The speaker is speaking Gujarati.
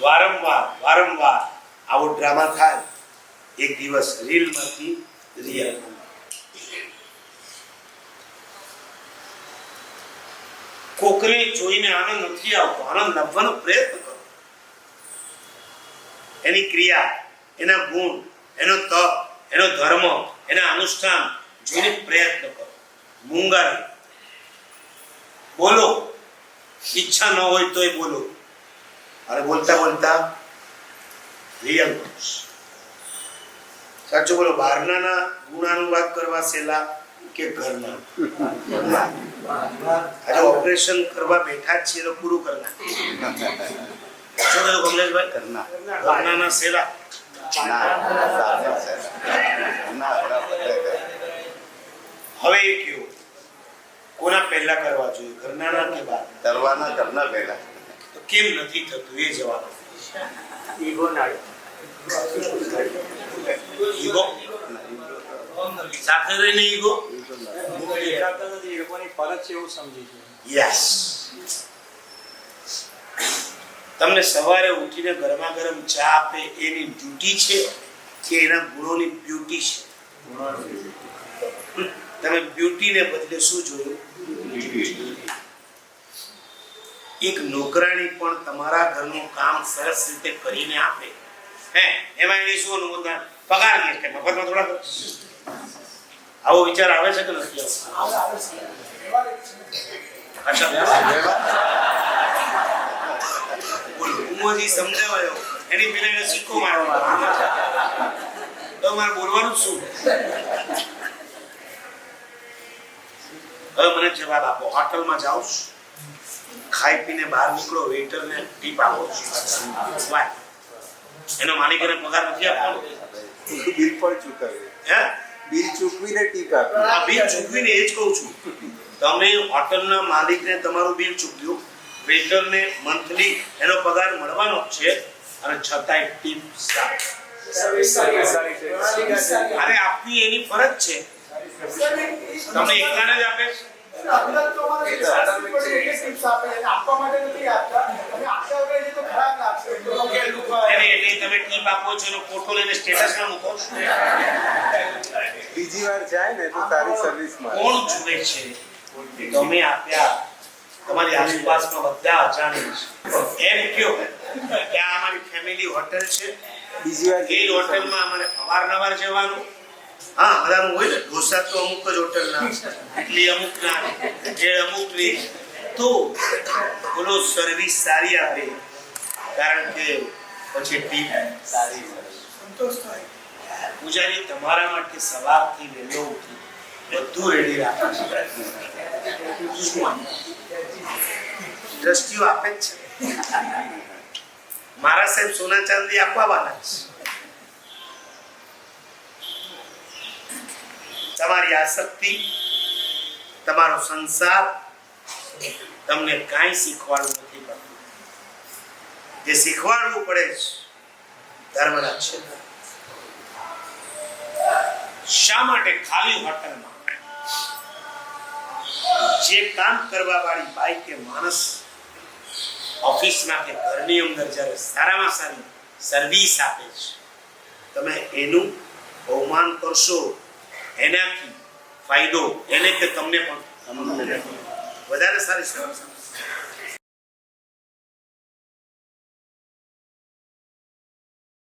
વારંવાર વારંવાર આવો ડ્રામા થાય. એક દિવસ રીલમાંથી રિયલ કોકને જોઈને આનંદ નથી આવતો. આનંદ લાવવાનો પ્રયત્ન કરો. એની ક્રિયા, એના ગુણ, એનો તપ, એનો ધર્મ, એના અનુષ્ઠાન જોઈને પ્રયત્ન કરો. મૂંગા બોલો. ઈચ્છા ન હોય તોય બોલો. અને બોલતા બોલતા રિયલ સાચું બોલો બહારનાના ગુણાનુવાદ કરવા સેલા કે ઘરના આજે ઓપરેશન કરવા બેઠા જ છીએ પૂરું કરના શું કમલેશભાઈ કરના ઘરનાના સેલા. હવે એ કયો કોના પહેલા કરવા જોઈએ ઘરનાના કે બહાર કરવાના ઘરના પહેલા કેમ નથી થતું? એ જવાબ ઈગો ના ઈગો? સાથે રહીને ઈગો? નથી એ લોકોની ફરજ છે એવું સમજી છે યસ તમને સવારે ઉઠીને ગરમા ગરમ ચા આપે એની ડ્યુટી છે કે એના ગુણોની બ્યુટી છે? તમે બ્યુટીને બદલે શું જોયું? એક નોકરાણી પણ તમારા ઘરનું કામ સરસ રીતે કરીને આપે. હે, એમાં એની શું અનુમોદન? પગાર નહીં કે મફતમાં થોડા આવો વિચાર આવે છે કે નથી આવતો સમજાવાયો. એની પેલા એને સિક્કો મારવાનો. તો મારે બોલવાનું શું? હવે મને જવાબ આપો. હોટલમાં જાઉં? ખાઈ પીને બહાર નીકળો વેઇટરને ટીપ આપો. વાય એનો માલિક એને પગાર નથી આપવાનો? બિલ પણ ચૂકવ્યું. હે? બિલ ચૂકવીને ટીપ આપો. આ બિલ ચૂકવીને એ જ કહું છું. તમે હોટલના માલિકને તમારું બિલ ચૂકવ્યું. વેઇટરને મંથલી એનો પગાર મળવાનો છે. અને છતાંય ટીપ સારી અરે આપવી એની ફરજ છે. તમને એકલાને જ આપે? છે? એને એટલે તમે ટીપ આપો છો એનો ફોટો લઈને સ્ટેટસમાં મૂકો બીજી વાર જાય ને તો તારી સર્વિસ મળે કોણ જુએ છે? તમે આપ્યા. તમારી આસપાસમાં બધા અજાણે છે. એમ કયો? કે આ અમારી ફેમિલી હોટેલ છે. બીજી વાર એ હોટલમાં અમારે અવારનવાર જવાનું. હા બધાનું હોય ને ઢોસા તો અમુક જ હોટલના ઇડલી અમુકના જે અમુકની તો બોલો સર્વિસ સારી આપે. કારણ કે પછી ટીમ સારી પૂજારી તમારા માટે સવારથી વહેલો ઉઠી બધું રેડી રાખે. છે દ્રષ્ટિઓ આપે જ છે. મારા સાહેબ સોના ચાંદી આપવાના છે. તમારી આસક્તિ તમારો સંસાર તમને કાંઈ શીખવાડવું નથી પડતું. જે શીખવાડવું પડે છે ધર્મના ક્ષેત્ર શા માટે ખાલી હોટલમાં? જે કામ કરવા વાળી બાઈ કે માણસ ઓફિસમાં કે ઘરની અંદર જ્યારે સારામાં સારી સર્વિસ આપે છે, તમે એનું બહુમાન કરશો એનાથી ફાયદો એને કે તમને પણ વધારે સારી આપે.